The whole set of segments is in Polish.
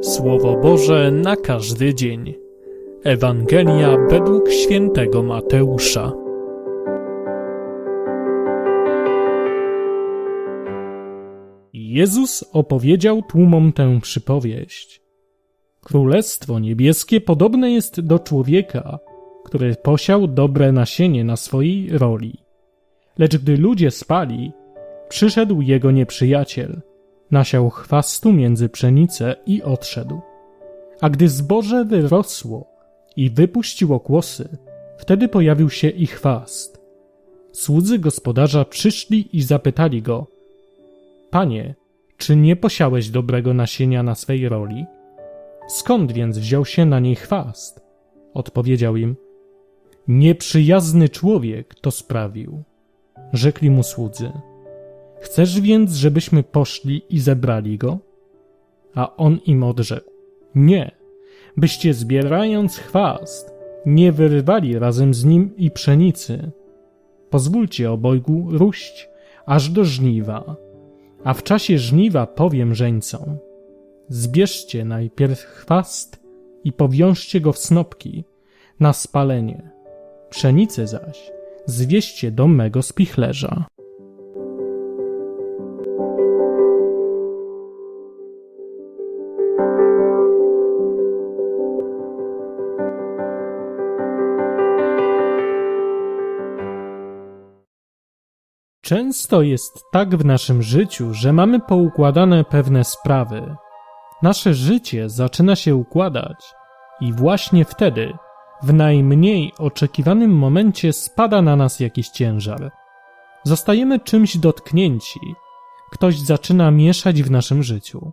Słowo Boże na każdy dzień. Ewangelia według świętego Mateusza. Jezus opowiedział tłumom tę przypowieść. Królestwo niebieskie podobne jest do człowieka, który posiał dobre nasienie na swojej roli. Lecz gdy ludzie spali, przyszedł jego nieprzyjaciel, nasiał chwastu między pszenicę i odszedł. A gdy zboże wyrosło i wypuściło kłosy, wtedy pojawił się i chwast. Słudzy gospodarza przyszli i zapytali go: Panie, czy nie posiałeś dobrego nasienia na swej roli? Skąd więc wziął się na niej chwast? Odpowiedział im: Nieprzyjazny człowiek to sprawił. Rzekli mu słudzy: Chcesz więc, żebyśmy poszli i zebrali go? A on im odrzekł: Nie, byście zbierając chwast, nie wyrywali razem z nim i pszenicy. Pozwólcie obojgu róść aż do żniwa, a w czasie żniwa powiem żeńcom: Zbierzcie najpierw chwast i powiążcie go w snopki na spalenie, pszenicę zaś zwieście do mego spichlerza. Często jest tak w naszym życiu, że mamy poukładane pewne sprawy. Nasze życie zaczyna się układać i właśnie wtedy, w najmniej oczekiwanym momencie, spada na nas jakiś ciężar. Zostajemy czymś dotknięci, ktoś zaczyna mieszać w naszym życiu.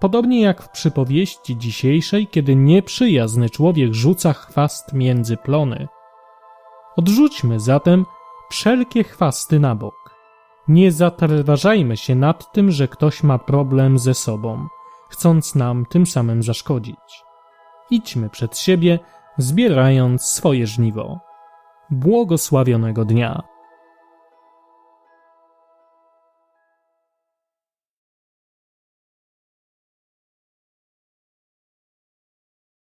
Podobnie jak w przypowieści dzisiejszej, kiedy nieprzyjazny człowiek rzuca chwast między plony. Odrzućmy zatem wszelkie chwasty na bok. Nie zatrważajmy się nad tym, że ktoś ma problem ze sobą, chcąc nam tym samym zaszkodzić. Idźmy przed siebie, zbierając swoje żniwo. Błogosławionego dnia.